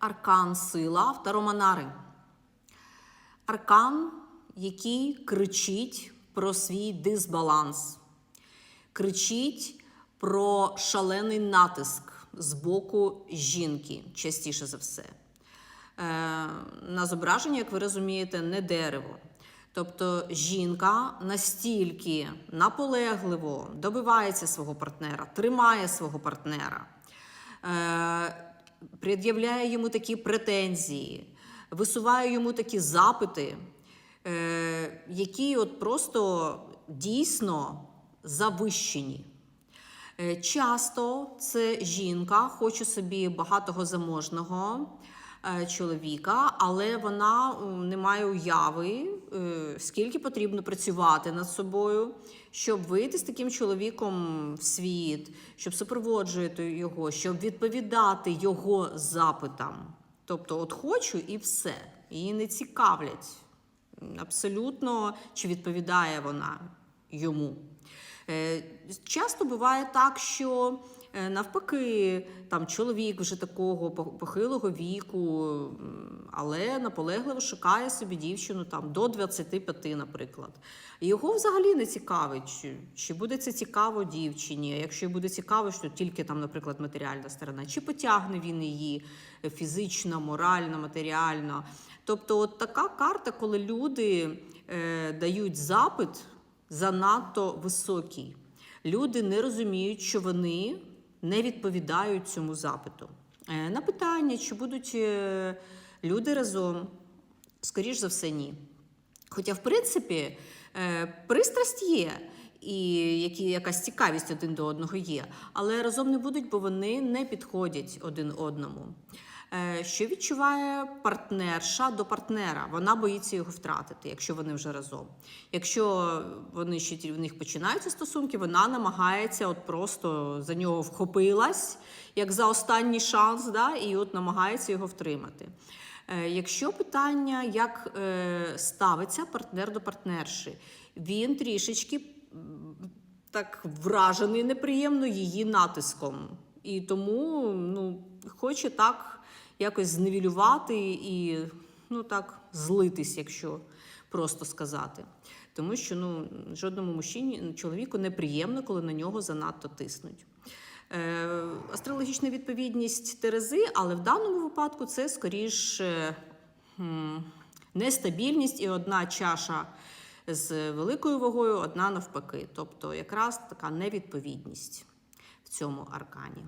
аркан сила в Второманари. Аркан, який кричить про свій дисбаланс, кричить про шалений натиск з боку жінки, частіше за все. Е, на зображенні, як ви розумієте, не дерево. Тобто жінка настільки наполегливо добивається свого партнера, тримає свого партнера, е, пред'являє йому такі претензії, висуває йому такі запити, е, які от просто дійсно завищені. Е, Часто це жінка хоче собі багатого заможного е, чоловіка, але вона не має уяви, скільки потрібно працювати над собою, щоб вийти з таким чоловіком в світ, щоб супроводжувати його, щоб відповідати його запитам. Тобто, от хочу і все. Її не цікавлять абсолютно, чи відповідає вона йому. Е, Часто буває так, що е, навпаки, там чоловік вже такого похилого віку, але наполегливо шукає собі дівчину там до 25, наприклад. Його взагалі не цікавить, чи, буде це цікаво дівчині. Якщо буде цікаво, що тільки там, наприклад, матеріальна сторона, чи потягне він її е, фізично, морально, матеріально. Тобто, от така карта, коли люди е, дають запит занадто високий. Люди не розуміють, що вони не відповідають цьому запиту. Е, На питання, чи будуть е, люди разом, скоріш за все, ні. Хоча, в принципі, е, пристрасть є, і які, якась цікавість один до одного є, але разом не будуть, бо вони не підходять один одному. Е, Що відчуває партнерша до партнера? Вона боїться його втратити, якщо вони вже разом. Якщо вони ще в них починаються стосунки, вона намагається от просто за нього вхопилась, як за останній шанс, да, і от намагається його втримати. Е, Якщо питання, як е, ставиться партнер до партнерші, він трішечки так вражений неприємно її натиском. І тому ну, хоче так якось зневілювати і ну, так злитись, якщо просто сказати. Тому що ну, жодному мужчині, чоловіку неприємно, коли на нього занадто тиснуть. Е, астрологічна відповідність Терези, але в даному випадку це скоріше нестабільність і одна чаша з великою вагою, одна навпаки. Тобто якраз така невідповідність в цьому аркані.